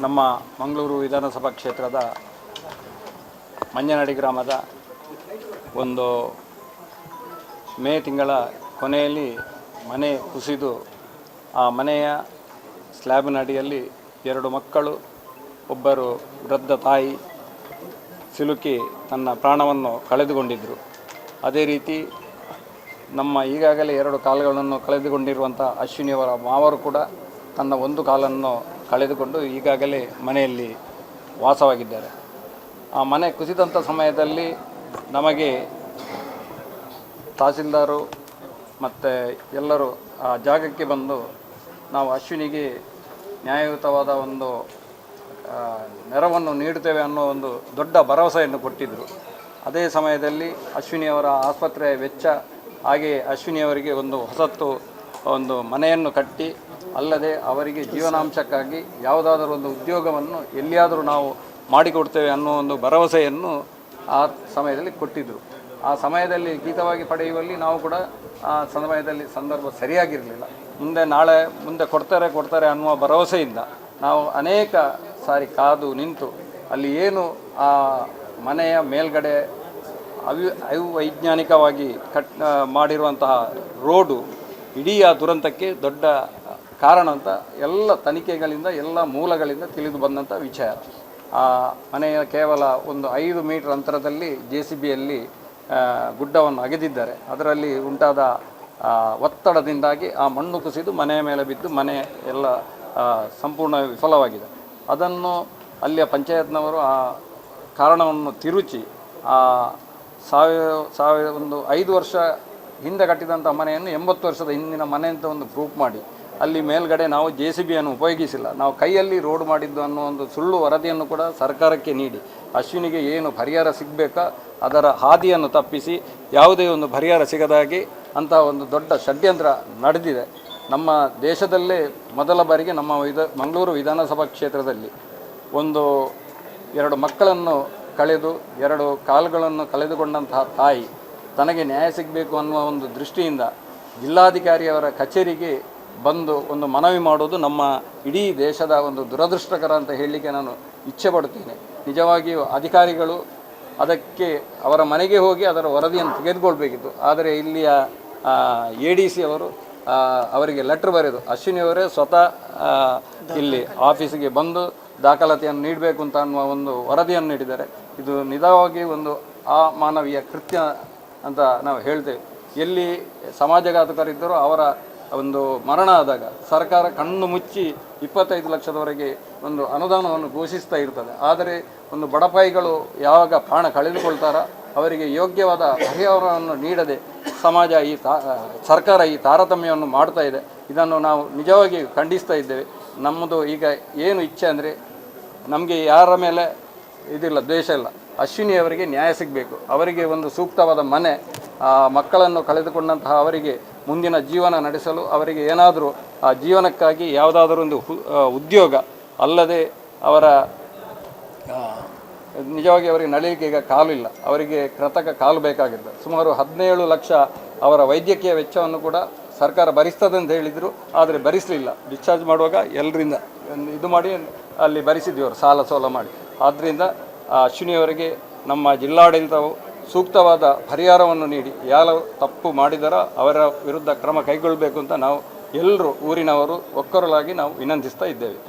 ನಮ್ಮ ಮಂಗಳೂರು ವಿಧಾನಸಭಾ ಕ್ಷೇತ್ರದ ಮಂಜನಡಿ ಗ್ರಾಮದ ಒಂದು ಮೇ ತಿಂಗಳ ಕೊನೆಯಲ್ಲಿ ಮನೆ ಕುಸಿದು ಆ ಮನೆಯ ಸ್ಲ್ಯಾಬಿನ ಅಡಿಯಲ್ಲಿ ಎರಡು ಮಕ್ಕಳು, ಒಬ್ಬರು ವೃದ್ಧ ತಾಯಿ ಸಿಲುಕಿ ತನ್ನ ಪ್ರಾಣವನ್ನು ಕಳೆದುಕೊಂಡಿದ್ದರು ಅದೇ ರೀತಿ ನಮ್ಮ ಈಗಾಗಲೇ ಎರಡು ಕಾಲುಗಳನ್ನು ಕಳೆದುಕೊಂಡಿರುವಂಥ ಅಶ್ವಿನಿಯವರ ಮಾವರು ಕೂಡ ತನ್ನ ಒಂದು ಕಾಲನ್ನು ಕಳೆದುಕೊಂಡು ಈಗಾಗಲೇ ಮನೆಯಲ್ಲಿ ವಾಸವಾಗಿದ್ದಾರೆ. ಆ ಮನೆ ಕುಸಿದಂಥ ಸಮಯದಲ್ಲಿ ನಮಗೆ ತಹಸೀಲ್ದಾರು ಮತ್ತು ಎಲ್ಲರೂ ಆ ಜಾಗಕ್ಕೆ ಬಂದು ನಾವು ಅಶ್ವಿನಿಗೆ ನ್ಯಾಯಯುತವಾದ ಒಂದು ನೆರವನ್ನು ನೀಡುತ್ತೇವೆ ಅನ್ನೋ ಒಂದು ದೊಡ್ಡ ಭರವಸೆಯನ್ನು ಕೊಟ್ಟಿದ್ದರು ಅದೇ ಸಮಯದಲ್ಲಿ ಅಶ್ವಿನಿಯವರ ಆಸ್ಪತ್ರೆಯ ವೆಚ್ಚ, ಹಾಗೆಯೇ ಅಶ್ವಿನಿಯವರಿಗೆ ಒಂದು ಹೊಸತ್ತು, ಒಂದು ಮನೆಯನ್ನು ಕಟ್ಟಿ ಅಲ್ಲದೆ ಅವರಿಗೆ ಜೀವನಾಂಶಕ್ಕಾಗಿ ಯಾವುದಾದರೂ ಒಂದು ಉದ್ಯೋಗವನ್ನು ಎಲ್ಲಿಯಾದರೂ ನಾವು ಮಾಡಿಕೊಡ್ತೇವೆ ಅನ್ನೋ ಒಂದು ಭರವಸೆಯನ್ನು ಆ ಸಮಯದಲ್ಲಿ ಕೊಟ್ಟಿದ್ದರು ಆ ಸಮಯದಲ್ಲಿ ಗೀತವಾಗಿ ಪಡೆಯುವಲ್ಲಿ ನಾವು ಕೂಡ ಆ ಸಮಯದಲ್ಲಿ ಸಂದರ್ಭ ಸರಿಯಾಗಿರಲಿಲ್ಲ. ಮುಂದೆ ನಾಳೆ ಮುಂದೆ ಕೊಡ್ತಾರೆ ಕೊಡ್ತಾರೆ ಅನ್ನುವ ಭರವಸೆಯಿಂದ ನಾವು ಅನೇಕ ಸಾರಿ ಕಾದು ನಿಂತು ಅಲ್ಲಿ ಏನು ಆ ಮನೆಯ ಮೇಲ್ಗಡೆ ಅವಿ ಅವೈಜ್ಞಾನಿಕವಾಗಿ ಕಟ್ ಮಾಡಿರುವಂತಹ ರೋಡು ಇಡೀ ಆ ದುರಂತಕ್ಕೆ ದೊಡ್ಡ ಕಾರಣ ಅಂತ ಎಲ್ಲ ತನಿಖೆಗಳಿಂದ, ಎಲ್ಲ ಮೂಲಗಳಿಂದ ತಿಳಿದು ಬಂದಂಥ ವಿಚಾರ. ಆ ಮನೆಯ ಕೇವಲ ಒಂದು ಐದು ಮೀಟರ್ ಅಂತರದಲ್ಲಿ ಜೆ ಸಿ ಬಿಯಲ್ಲಿ ಗುಡ್ಡವನ್ನು ಅಗೆದಿದ್ದಾರೆ. ಅದರಲ್ಲಿ ಉಂಟಾದ ಒತ್ತಡದಿಂದಾಗಿ ಆ ಮಣ್ಣು ಕುಸಿದು ಮನೆಯ ಮೇಲೆ ಬಿದ್ದು ಮನೆ ಎಲ್ಲ ಸಂಪೂರ್ಣ ವಿಫಲವಾಗಿದೆ. ಅದನ್ನು ಅಲ್ಲಿಯ ಪಂಚಾಯತ್ನವರು ಆ ಕಾರಣವನ್ನು ತಿರುಚಿ, ಆ ಸಾವಿರ ಸಾವಿರ ಒಂದು ಐದು ವರ್ಷ ಹಿಂದೆ ಕಟ್ಟಿದಂಥ ಮನೆಯನ್ನು ಎಂಬತ್ತು ವರ್ಷದ ಹಿಂದಿನ ಮನೆ ಅಂತ ಒಂದು ಪ್ರೂಫ್ ಮಾಡಿ ಅಲ್ಲಿ ಮೇಲ್ಗಡೆ ನಾವು ಜೆ ಸಿ ಬಿಯನ್ನು ಉಪಯೋಗಿಸಿಲ್ಲ. ನಾವು ಕೈಯಲ್ಲಿ ರೋಡ್ ಮಾಡಿದ್ದು ಅನ್ನೋ ಒಂದು ಸುಳ್ಳು ವರದಿಯನ್ನು ಕೂಡ ಸರ್ಕಾರಕ್ಕೆ ನೀಡಿ. ಅಶ್ವಿನಿಗೆ ಏನು ಪರಿಹಾರ ಸಿಗಬೇಕಾ? ಅದರ ಹಾದಿಯನ್ನು ತಪ್ಪಿಸಿ ಯಾವುದೇ ಒಂದು ಪರಿಹಾರ ಸಿಗದಾಗಿ ಅಂತಹ ಒಂದು ದೊಡ್ಡ ಷಡ್ಯಂತ್ರ ನಡೆದಿದೆ. ನಮ್ಮ ದೇಶದಲ್ಲೇ ಮೊದಲ ಬಾರಿಗೆ ನಮ್ಮ ವಿಧ, ಮಂಗಳೂರು ವಿಧಾನಸಭಾ ಕ್ಷೇತ್ರದಲ್ಲಿ ಒಂದು ಎರಡು ಮಕ್ಕಳನ್ನು ಕಳೆದು, ಎರಡು ಕಾಲುಗಳನ್ನು ಕಳೆದುಕೊಂಡಂತಹ ತಾಯಿ ತನಗೆ ನ್ಯಾಯ ಸಿಗಬೇಕು ಅನ್ನುವ ಒಂದು ದೃಷ್ಟಿಯಿಂದ ಜಿಲ್ಲಾಧಿಕಾರಿಯವರ ಕಚೇರಿಗೆ ಬಂದು ಒಂದು ಮನವಿ ಮಾಡೋದು ನಮ್ಮ ಇಡೀ ದೇಶದ ಒಂದು ದುರದೃಷ್ಟಕರ ಅಂತ ಹೇಳಲಿಕ್ಕೆ ನಾನು ಇಚ್ಛೆ ಪಡ್ತೇನೆ ನಿಜವಾಗಿಯೂ ಅಧಿಕಾರಿಗಳು ಅದಕ್ಕೆ ಅವರ ಮನೆಗೆ ಹೋಗಿ ಅದರ ವರದಿಯನ್ನು ತೆಗೆದುಕೊಳ್ಬೇಕಿತ್ತು. ಆದರೆ ಇಲ್ಲಿಯ ಎ ಡಿ ಸಿ ಅವರು ಅವರಿಗೆ ಲೆಟ್ರ್ ಬರೆದು ಅಶ್ವಿನಿಯವರೇ ಸ್ವತಃ ಆ, ಇಲ್ಲಿ ಆಫೀಸಿಗೆ ಬಂದು ದಾಖಲಾತಿಯನ್ನು ನೀಡಬೇಕು ಅಂತ ಅನ್ನುವ ಒಂದು ವರದಿಯನ್ನು ನೀಡಿದ್ದಾರೆ. ಇದು ನಿಜವಾಗಿ ಒಂದು ಆ ಮಾನವೀಯ ಕೃತ್ಯ ಅಂತ ನಾವು ಹೇಳ್ತೇವೆ. ಎಲ್ಲಿ ಸಮಾಜಘಾತಕರಿದ್ದರೂ ಅವರ ಒಂದು ಮರಣ ಆದಾಗ ಸರ್ಕಾರ ಕಣ್ಣು ಮುಚ್ಚಿ ಇಪ್ಪತ್ತೈದು ಲಕ್ಷದವರೆಗೆ ಒಂದು ಅನುದಾನವನ್ನು ಘೋಷಿಸ್ತಾ ಇರ್ತದೆ. ಆದರೆ ಒಂದು ಬಡಪಾಯಿಗಳು ಯಾವಾಗ ಪ್ರಾಣ ಕಳೆದುಕೊಳ್ತಾರ ಅವರಿಗೆ ಯೋಗ್ಯವಾದ ಪರಿಹಾರವನ್ನು ನೀಡದೆ ಸಮಾಜ ಈ ಸರ್ಕಾರ ಈ ತಾರತಮ್ಯವನ್ನು ಮಾಡ್ತಾ ಇದೆ. ಇದನ್ನು ನಾವು ನಿಜವಾಗಿ ಖಂಡಿಸ್ತಾ ಇದ್ದೇವೆ. ನಮ್ಮದು ಈಗ ಏನು ಇಚ್ಛೆ ಅಂದರೆ ನಮಗೆ ಯಾರ ಮೇಲೆ ಇದಿಲ್ಲ, ದ್ವೇಷ ಇಲ್ಲ. ಅಶ್ವಿನಿ ಅವರಿಗೆ ನ್ಯಾಯ ಸಿಗಬೇಕು. ಅವರಿಗೆ ಒಂದು ಸೂಕ್ತವಾದ ಮನೆ ಮಕ್ಕಳನ್ನು ಕಳೆದುಕೊಂಡಂತಹ ಅವರಿಗೆ ಮುಂದಿನ ಜೀವನ ನಡೆಸಲು ಅವರಿಗೆ ಏನಾದರೂ ಆ ಜೀವನಕ್ಕಾಗಿ ಯಾವುದಾದರೂ ಒಂದು ಹು- ಉದ್ಯೋಗ ಅಲ್ಲದೆ ಅವರ ನಿಜವಾಗಿ ಅವರಿಗೆ ನಳಿಗೆ ಈಗ ಕಾಲು ಇಲ್ಲ. ಅವರಿಗೆ ಕೃತಕ ಕಾಲು ಬೇಕಾಗಿರ್ತದೆ. ಸುಮಾರು ಹದಿನೇಳು ಲಕ್ಷ ಅವರ ವೈದ್ಯಕೀಯ ವೆಚ್ಚವನ್ನು ಕೂಡ ಸರ್ಕಾರ ಭರಿಸ್ತದೆ ಅಂತ ಹೇಳಿದರು. ಆದರೆ ಭರಿಸಲಿಲ್ಲ. ಡಿಸ್ಚಾರ್ಜ್ ಮಾಡುವಾಗ ಎಲ್ಲರಿಂದ ಇದು ಮಾಡಿ ಅಲ್ಲಿ ಭರಿಸಿದ್ವಿ ಅವರು, ಸಾಲ ಸೋಲ ಮಾಡಿ. ಆದ್ದರಿಂದ ಅಶ್ವಿನಿಯವರಿಗೆ ನಮ್ಮ ಜಿಲ್ಲಾಡಳಿತವು ಸೂಕ್ತವಾದ ಪರಿಹಾರವನ್ನು ನೀಡಿ. ಯಾರು ತಪ್ಪು ಮಾಡಿದರೋ ಅವರ ವಿರುದ್ಧ ಕ್ರಮ ಕೈಗೊಳ್ಳಬೇಕು ಅಂತ ನಾವು ಎಲ್ಲರೂ ಊರಿನವರು ಒಕ್ಕರಲಾಗಿ ನಾವು ವಿನಂತಿಸ್ತಾ ಇದ್ದೇವೆ.